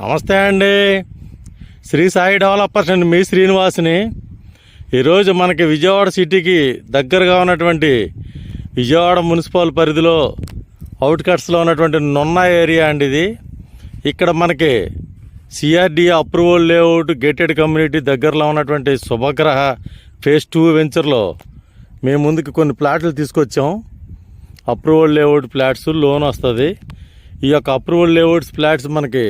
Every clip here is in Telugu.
నమస్తే అండి. శ్రీ సాయి డెవలపర్స్ అండి మీ శ్రీనివాస్ని. ఈరోజు మనకి విజయవాడ సిటీకి దగ్గరగా ఉన్నటువంటి విజయవాడ మున్సిపల్ పరిధిలో అవుట్కట్స్లో ఉన్నటువంటి నున్న ఏరియా అండి ఇది. ఇక్కడ మనకి CRDA approval layout gated community దగ్గరలో ఉన్నటువంటి శుభగ్రహ ఫేజ్ టూ వెంచర్లో మేము ముందుకు కొన్ని ప్లాట్లు తీసుకొచ్చాం. అప్రూవల్ లేఅవుట్ ఫ్లాట్స్ లోన్ వస్తుంది. ఈ యొక్క అప్రూవల్ లేఅవుట్స్ ఫ్లాట్స్ మనకి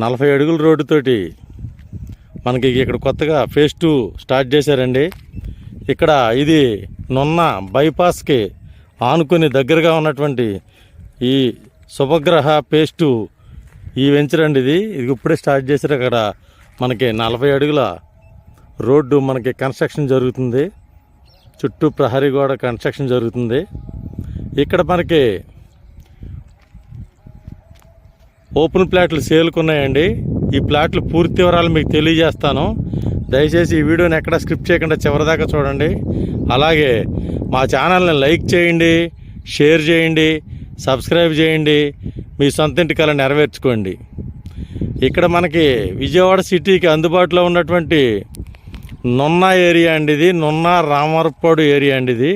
నలభై అడుగుల రోడ్డుతోటి మనకి ఇక్కడ కొత్తగా ఫేజ్ టూ స్టార్ట్ చేశారండి. ఇక్కడ ఇది నున్న బైపాస్కి ఆనుకొని దగ్గరగా ఉన్నటువంటి ఈ శుభగ్రహ పేస్టు ఈ వెంచర్ అండి ఇది. ఇది ఇప్పుడే స్టార్ట్ చేశారు. అక్కడ మనకి నలభై అడుగుల రోడ్డు మనకి కన్స్ట్రక్షన్ జరుగుతుంది. చుట్టూ ప్రహరీ గోడ కన్స్ట్రక్షన్ జరుగుతుంది. ఇక్కడ మనకి ఓపెన్ ప్లాట్లు సేల్కున్నాయండి. ఈ ప్లాట్లు పూర్తి వివరాలు మీకు తెలియజేస్తాను. దయచేసి ఈ వీడియోని ఎక్కడ స్క్రిప్ట్ చేయకుండా చివరిదాకా చూడండి. అలాగే మా ఛానల్ని లైక్ చేయండి షేర్ చేయండి సబ్స్క్రైబ్ చేయండి. మీ సొంత ఇంటి కళ నెరవేర్చుకోండి. ఇక్కడ మనకి విజయవాడ సిటీకి అందుబాటులో ఉన్నటువంటి నున్నా ఏరియా అండి ఇది. నున్నా రామరపాడు ఏరియా అండి ఇది.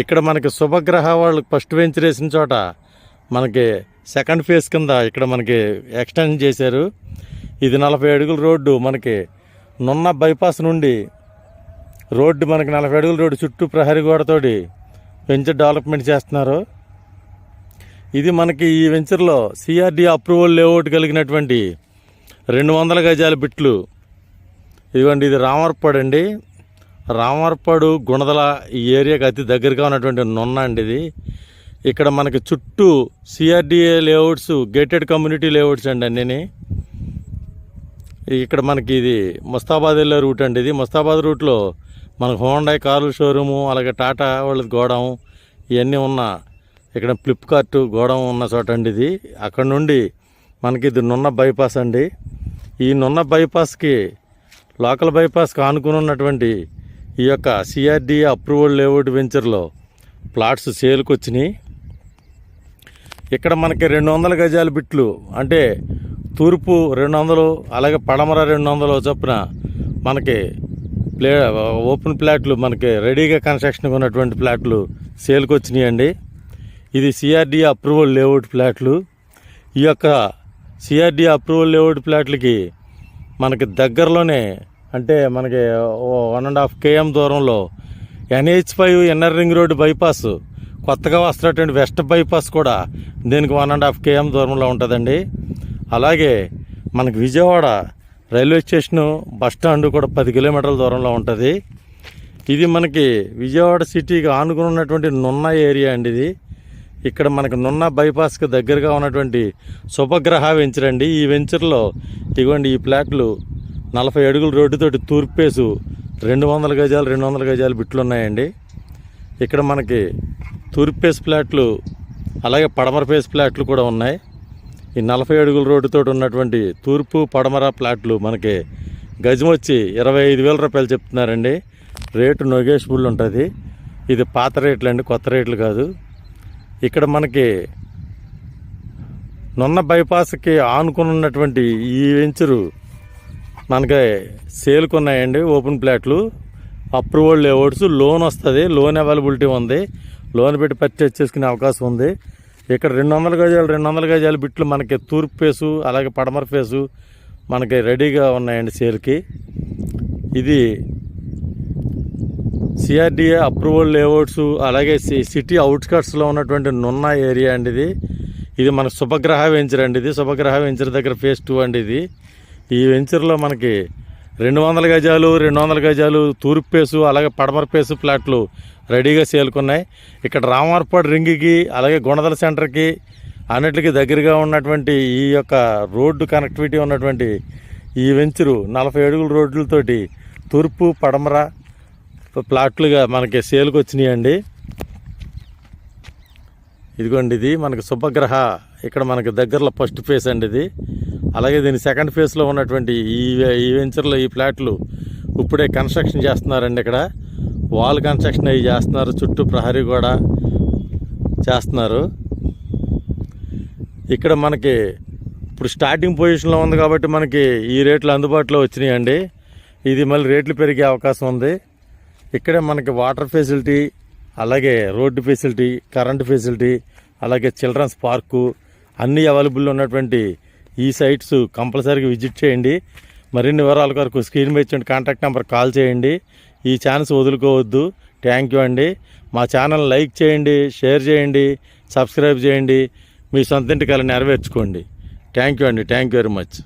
ఇక్కడ మనకి శుభగ్రహ వాళ్ళు ఫస్ట్ వెంచర్ వేసిన చోట మనకి సెకండ్ ఫేజ్ కింద ఇక్కడ మనకి ఎక్స్టెండ్ చేశారు. ఇది నలభై అడుగుల రోడ్డు మనకి. నున్న బైపాస్ నుండి రోడ్డు మనకి నలభై అడుగుల రోడ్డు చుట్టూ ప్రహరీ గోడతోటి వెంచర్ డెవలప్మెంట్ చేస్తున్నారు. ఇది మనకి ఈ వెంచర్లో సిఆర్డి అప్రూవల్ లేఅవుట్ కలిగినటువంటి రెండు వందల గజాల బిట్లు. ఇదిగోండి ఇది రామర్పాడు అండి. రామర్పాడు గుణదల ఈ ఏరియాకి అతి దగ్గరగా ఉన్నటువంటి నున్న అండి ఇది. ఇక్కడ మనకి చుట్టూ CRDA layouts gated community layouts అండి అన్నీ ఇక్కడ మనకి ఇది ముస్తాబాద్ వెళ్ళే రూట్ అండి ఇది. ముస్తాబాద్ రూట్లో మనకు హోండాయ్ కార్ల షోరూము అలాగే టాటా వాళ్ళది గోడౌన్ ఇవన్నీ ఉన్న ఇక్కడ ఫ్లిప్కార్ట్ గోడౌన్ ఉన్న చోట అండి ఇది. అక్కడ నుండి మనకి ఇది నున్న బైపాస్ అండి. ఈ నున్న బైపాస్కి లోకల్ బైపాస్కి ఆనుకుని ఉన్నటువంటి ఈ యొక్క సిఆర్డిఏ అప్రూవల్ లేఅవుట్ వెంచర్లో ప్లాట్స్ సేల్కి వచ్చినాయి ఇక్కడ మనకి రెండు వందల గజాల బిట్లు. అంటే తూర్పు రెండు వందలు అలాగే పడమర రెండు వందలు చొప్పున మనకి ప్లే ఓపెన్ ప్లాట్లు మనకి రెడీగా కన్స్ట్రక్షన్కి ఉన్నటువంటి ప్లాట్లు సేల్కి వచ్చినాయండి ఇది సిఆర్డీ అప్రూవల్ లేఅవుట్ ప్లాట్లు. ఈ యొక్క సిఆర్డిఏ అప్రూవల్ లేఅవుట్ ప్లాట్లకి మనకి దగ్గరలోనే అంటే మనకి వన్ అండ్ హాఫ్ కేఎం దూరంలో NH five NR ring road bypass కొత్తగా వస్తున్నటువంటి వెస్ట్ బైపాస్ కూడా దీనికి వన్ అండ్ హాఫ్ కేఎం దూరంలో ఉంటుందండి. అలాగే మనకి Vijayawada railway station bus stand కూడా పది కిలోమీటర్ల దూరంలో ఉంటుంది. ఇది మనకి విజయవాడ సిటీకి ఆనుకుని ఉన్నటువంటి నున్న ఏరియా అండి ఇది. ఇక్కడ మనకి నున్న బైపాస్కి దగ్గరగా ఉన్నటువంటి శుభగ్రహ వెంచర్ అండి. ఈ వెంచర్లో ఇదిగోండి ఈ ప్లాట్లు నలభై అడుగుల రోడ్డుతోటి తూర్పేసు రెండు వందల గజాలు రెండు వందల గజాలు బిట్లు ఉన్నాయండి ఇక్కడ మనకి తూర్పు ఫేస్ ప్లాట్లు అలాగే పడమర పేస్ ప్లాట్లు కూడా ఉన్నాయి. ఈ నలభై అడుగుల రోడ్డుతో ఉన్నటువంటి తూర్పు పడమర ప్లాట్లు మనకి గజం వచ్చి ఇరవై ఐదు వేల రూపాయలు చెప్తున్నారండి. రేటు నొగేషబుల్ ఉంటుంది. ఇది పాత రేట్లు అండి కొత్త రేట్లు కాదు. ఇక్కడ మనకి నున్న బైపాస్కి ఆనుకుని ఉన్నటువంటి ఈ వెంచరు మనకి సేల్కున్నాయండి ఓపెన్ ప్లాట్లు అప్రూవల్ లేఅవుట్స్ లోన్ వస్తుంది లోన్ అవైలబిలిటీ ఉంది. లోన్ పెట్టి పర్చేస్ చేసుకునే అవకాశం ఉంది. ఇక్కడ రెండు వందల గజాలు రెండు వందల గజాలు బిట్లు మనకి తూర్పు ఫేసు అలాగే పడమర ఫేసు మనకి రెడీగా ఉన్నాయండి సేల్కి. ఇది సిఆర్డిఏ అప్రూవల్ లేఅవుట్స్ అలాగే సి- సిటీ అవుట్స్కట్స్లో ఉన్నటువంటి నున్న ఏరియా అండి ఇది. ఇది మన శుభగ్రహ వెంచర్ అండి ఇది. శుభగ్రహ వెంచర్ దగ్గర ఫేస్ టూ అండి ఇది. ఈ వెంచర్లో మనకి రెండు వందల గజాలు రెండు వందల గజాలు తూర్పు పేసు అలాగే పడమర పేసు ప్లాట్లు రెడీగా సేల్కున్నాయి. ఇక్కడ రామార్పాడు రింగ్కి అలాగే గుణదల సెంటర్కి అన్నిటికీ దగ్గరగా ఉన్నటువంటి ఈ యొక్క రోడ్డు కనెక్టివిటీ ఉన్నటువంటి ఈ వెంచరు నలభై అడుగుల రోడ్లతోటి తూర్పు పడమర ప్లాట్లుగా మనకి సేల్కి వచ్చినాయండి ఇదిగోండి ఇది మనకి శుభగ్రహ. ఇక్కడ మనకి దగ్గరలో ఫస్ట్ ఫేస్ అండి ఇది. అలాగే దీని సెకండ్ ఫేస్లో ఉన్నటువంటి ఈ ఈ వెంచర్లో ఈ ఫ్లాట్లు ఇప్పుడే కన్స్ట్రక్షన్ చేస్తున్నారండి ఇక్కడ. వాల్ కన్స్ట్రక్షన్ అవి చేస్తున్నారు చుట్టూ ప్రహరీ కూడా చేస్తున్నారు. ఇక్కడ మనకి ఇప్పుడు స్టార్టింగ్ పొజిషన్లో ఉంది కాబట్టి మనకి ఈ రేట్లు అందుబాటులో వచ్చినాయండి. ఇది మళ్ళీ రేట్లు పెరిగే అవకాశం ఉంది. ఇక్కడే మనకి వాటర్ ఫెసిలిటీ అలాగే రోడ్డు ఫెసిలిటీ కరెంటు ఫెసిలిటీ అలాగే చిల్డ్రన్స్ పార్కు అన్నీ అవైలబుల్ ఉన్నటువంటి ఈ సైట్స్ కంపల్సరీగా విజిట్ చేయండి. మరిన్ని వివరాల కొరకు స్క్రీన్ మీద ఇచ్చిన కాంటాక్ట్ నెంబర్ కాల్ చేయండి. ఈ ఛాన్స్ వదులుకోవద్దు. థ్యాంక్ యూ అండి. మా ఛానల్ లైక్ చేయండి షేర్ చేయండి సబ్స్క్రైబ్ చేయండి. మీ సొంత ఇంటికల్లా నెరవేర్చుకోండి. థ్యాంక్ యూ అండి. Thank you very much